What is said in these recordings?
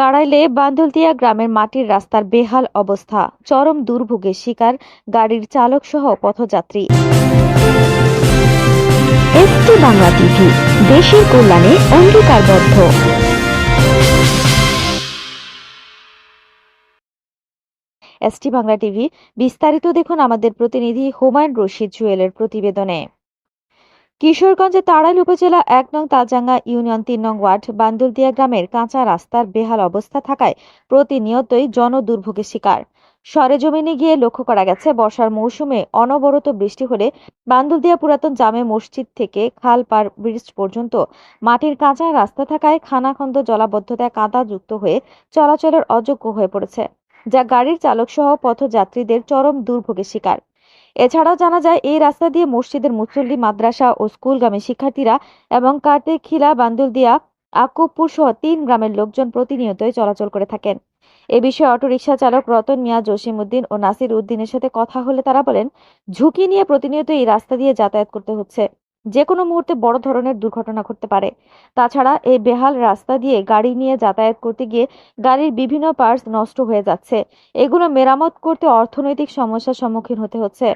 তাড়াইলে বান্দলদিয়া গ্রামের মাটির রাস্তার বেহাল অবস্থা। চরম দুর্ভোগের শিকার গাড়ির চালক সহ পথযাত্রী। এসটি বাংলা টিভি, দেশের কল্যাণে অঙ্গীকারবদ্ধ। এসটি বাংলা টিভি, বিস্তারিত দেখুন আমাদের প্রতিনিধি হুমায়ুন রশিদ জুয়েলের প্রতিবেদনে। কিশোরগঞ্জে তাড়াইল উপজেলা এক নং তালজাঙ্গা ইউনিয়ন তিন নং ওয়ার্ড বান্দুলদিয়া গ্রামের কাঁচা রাস্তার বেহাল অবস্থা থাকায় প্রতিনিয়তই জনদুর্ভোগের শিকার। সরেজমিনে গিয়ে লক্ষ্য করা গেছে, বর্ষার মৌসুমে অনবরত বৃষ্টি হলে বান্দুলদিয়া পুরাতন জামে মসজিদ থেকে খাল পার ব্রিজ পর্যন্ত মাটির কাঁচা রাস্তা থাকায় খানাখন্দ জলাবদ্ধতায় কাঁদা যুক্ত হয়ে চলাচলের অযোগ্য হয়ে পড়েছে, যা গাড়ির চালক সহ পথযাত্রীদের চরম দুর্ভোগের শিকার। এছাড়াও জানা যায়, এই রাস্তা দিয়ে মসজিদের মুসল্লি, মাদ্রাসা ও স্কুলগামী শিক্ষার্থীরা এবং কার্তে খিলা, বান্দুলদিয়া, আকুবপুর সহ তিন গ্রামের লোকজন প্রতিনিয়তই চলাচল করে থাকেন। এ বিষয়ে অটোরিকশা চালক রতন মিয়া জসিম উদ্দিন ও নাসির উদ্দিনের সাথে কথা হলে তারা বলেন, ঝুঁকি নিয়ে প্রতিনিয়ত এই রাস্তা দিয়ে যাতায়াত করতে হচ্ছে। যে কোনো মুহূর্তে বড় ধরনের দুর্ঘটনা ঘটতে পারে। তাছাড়া এই বেহাল রাস্তা দিয়ে গাড়ি নিয়ে যাতায়াত করতে গিয়ে গাড়ির বিভিন্ন পার্টস নষ্ট হয়ে যাচ্ছে। এগুলো মেরামত করতে অর্থনৈতিক সমস্যার সম্মুখীন হতে হচ্ছে।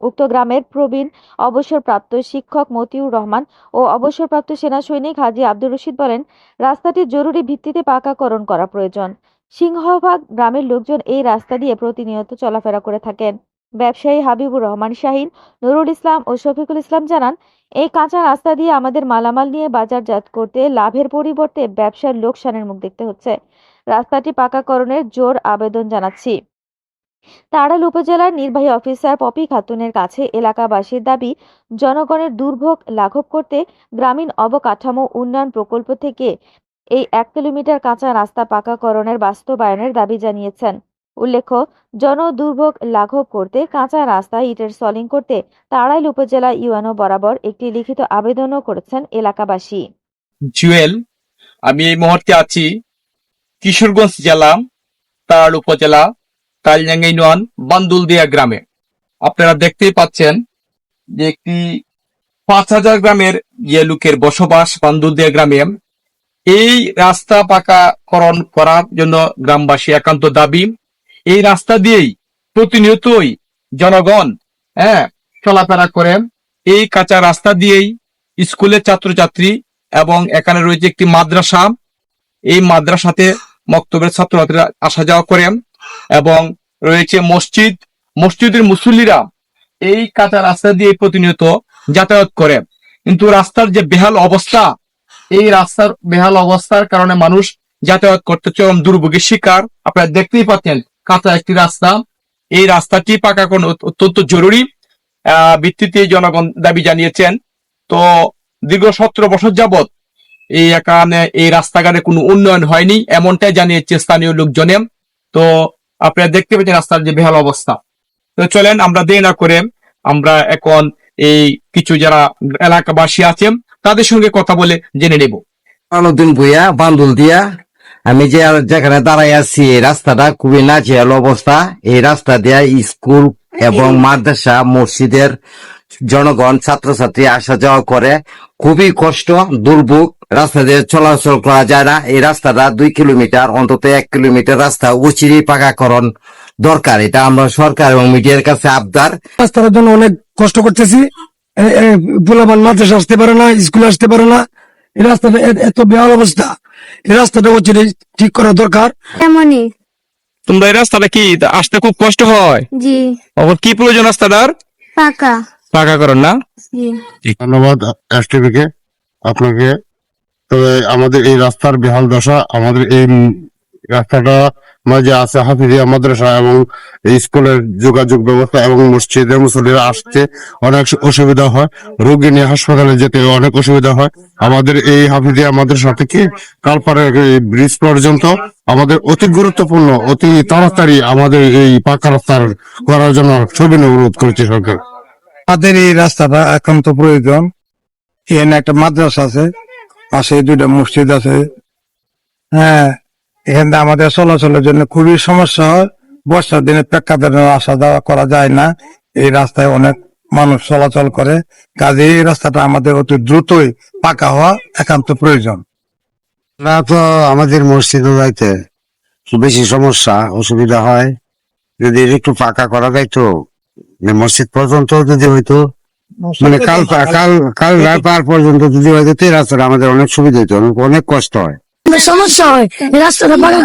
উক্ত গ্রামের প্রবীণ, অবসরপ্রাপ্ত শিক্ষক মতিউর রহমান ও অবসরপ্রাপ্ত সেনা সৈনিক হাজী আব্দুর রশিদ বলেন, রাস্তাটি জরুরি ভিত্তিতে পাকাকরণ করা প্রয়োজন। সিংহভাগ গ্রামের লোকজন এই রাস্তা দিয়ে প্রতিনিয়ত চলাফেরা করে থাকেন। ব্যবসায়ী হাবিবুর রহমান শাহিন, নুরুল ইসলাম ও শফিকুল ইসলাম জানান, এই কাঁচা রাস্তা দিয়ে আমাদের মালামাল নিয়ে বাজারজাত করতে লাভের পরিবর্তে ব্যবসার লোকসানের মুখ দেখতে হচ্ছে। রাস্তাটি পাকাকরণের জোর আবেদন জানাচ্ছি। তাড়াইল উপজেলার নির্বাহী অফিসার পপি খাতুনের কাছে এলাকাবাসীর দাবি, জনগণের দুর্ভোগ লাঘব করতে গ্রামীণ অবকাঠামো উন্নয়ন প্রকল্প থেকে এই এক কিলোমিটার কাঁচা রাস্তা পাকাকরণের বাস্তবায়নের দাবি জানিয়েছেন। উল্লেখ্য, জনদুর্ভোগ লাঘব করতে, কাঁচা রাস্তা, ইটের সলিং করতে, তাড়াইল উপজেলা ইউএনও বরাবর একটি লিখিত আবেদনও করেছেন এলাকাবাসী। জুয়েল, আমি এই মুহূর্তে আছি কিশোরগঞ্জ জেলা তার উপজেলা ইউনিয়ন, বান্দুলদিয়া গ্রামে। আপনারা দেখতেই পাচ্ছেন যে একটি পাঁচ হাজার গ্রামের যে লোকের বসবাস বান্দুলদিয়া গ্রামে। এই রাস্তা পাকাকরণ করার জন্য গ্রামবাসী একান্ত দাবি। এই রাস্তা দিয়েই প্রতিনিয়তই জনগণ হ্যাঁ চলাফেরা করেন এই কাঁচা রাস্তা দিয়েই স্কুলের ছাত্রছাত্রী এবং এখানে রয়েছে একটি মাদ্রাসা। এই মাদ্রাসাতে মক্তবের ছাত্রছাত্রীরা আসা যাওয়া করেন এবং রয়েছে মসজিদ। মসজিদের মুসল্লিরা এই কাঁচা রাস্তা দিয়ে প্রতিনিয়ত যাতায়াত করে। কিন্তু রাস্তার যে বেহাল অবস্থা, এই রাস্তার বেহাল অবস্থার কারণে মানুষ যাতায়াত করতে চরম দুর্ভোগের শিকার। আপনারা দেখতেই পাচ্ছেন কাঁচা একটি রাস্তা। এই রাস্তাটি পাকা কোন অত্যন্ত জরুরি। ভিত্তিতে জনগণ দাবি জানিয়েছেন। তো দীর্ঘ সতেরো বছর যাবত এই এখানে এই রাস্তাঘাটে কোনো উন্নয়ন হয়নি, এমনটাই জানিয়েছে স্থানীয় লোকজনে। তো আপনারা দেখতে পাচ্ছেন রাস্তার যে বেহাল অবস্থা। তো চলেন আমরা দেরি না করে আমরা এখন এই কিছু যারা এলাকাবাসী আছেন, তাদের সঙ্গে কথা বলে জেনে নেব। আলাউদ্দিন ভুইয়া, বান্দুল দিয়া আমি যে যেখানে দাঁড়াই আছি, এই রাস্তাটা খুবই নাজেহাল অবস্থা। এই রাস্তা দিয়া স্কুল এবং মাদ্রাসা, মসজিদের জনগণ, ছাত্রছাত্রী আসা যাওয়া করে। খুবই কষ্ট, দুর্ভোগ। রাস্তা দিয়ে চলাচল করা যায় না। এই রাস্তাটা দুই কিলোমিটার, অন্তত এক কিলোমিটার রাস্তা, উচিরই পাকাকরণ দরকার। এটা আমরা সরকার এবং মিডিয়ার কাছে আবদার। রাস্তার জন্য অনেক কষ্ট করতেছি। পোলাবান মাদ্রাসা আসতে পারে না, স্কুল আসতে পারে না। এই রাস্তাটা এত বেহাল অবস্থা। এই রাস্তাটা হচ্ছে ঠিক করা দরকার। এমনই। তোমরা এই রাস্তাটা কি আসতে খুব কষ্ট হয়? জি। আবার কি প্রয়োজন রাস্তাটার? পাকা। করেন না। জি। ধন্যবাদ এসটিভিকে। আপনাকে তবে আমাদের এই রাস্তার বেহাল দশা আমাদের এই রাস্তাটা মাঝে আছে হাফিজিয়া মাদ্রাসা এবং স্কুলের যোগাযোগ ব্যবস্থা এবং মসজিদের মুসল্লিরা আসতে অনেক অসুবিধা হয়। রোগী নিয়ে হাসপাতালে যেতে অনেক অসুবিধা হয়। আমাদের এই হাফিজিয়া মাদ্রাসা থেকে কালপাড়ের ব্রিজ পর্যন্ত আমাদের অতি গুরুত্বপূর্ণ, অতি তাড়াতাড়ি আমাদের এই পাকা রাস্তার করার জন্য সবিন অনুরোধ করেছে সরকার। আমাদের এই রাস্তাটা একান্ত প্রয়োজন। এখানে একটা মাদ্রাসা আছে, পাশে দুইটা মসজিদ আছে। হ্যাঁ এখানে আমাদের চলাচলের জন্য খুবই সমস্যা হয়। বর্ষার দিনে প্রেক্ষাপটে আসা যাওয়া করা যায় না। এই রাস্তায় অনেক মানুষ চলাচল করে। কাজে এই রাস্তাটা আমাদের অতি দ্রুতই পাকা হওয়া একান্ত প্রয়োজন। না তো আমাদের মসজিদে যাইতে বেশি সমস্যা অসুবিধা হয়। যদি একটু পাকা করা যাইতো মানে মসজিদ পর্যন্ত যদি হইতো মানে কাল কাল কাল রাত পার পর্যন্ত যদি হয়তো তো রাস্তাটা আমাদের অনেক সুবিধা হইতো অনেক কষ্ট হয়। সমস্যা হয়। রাস্তাটা বাগান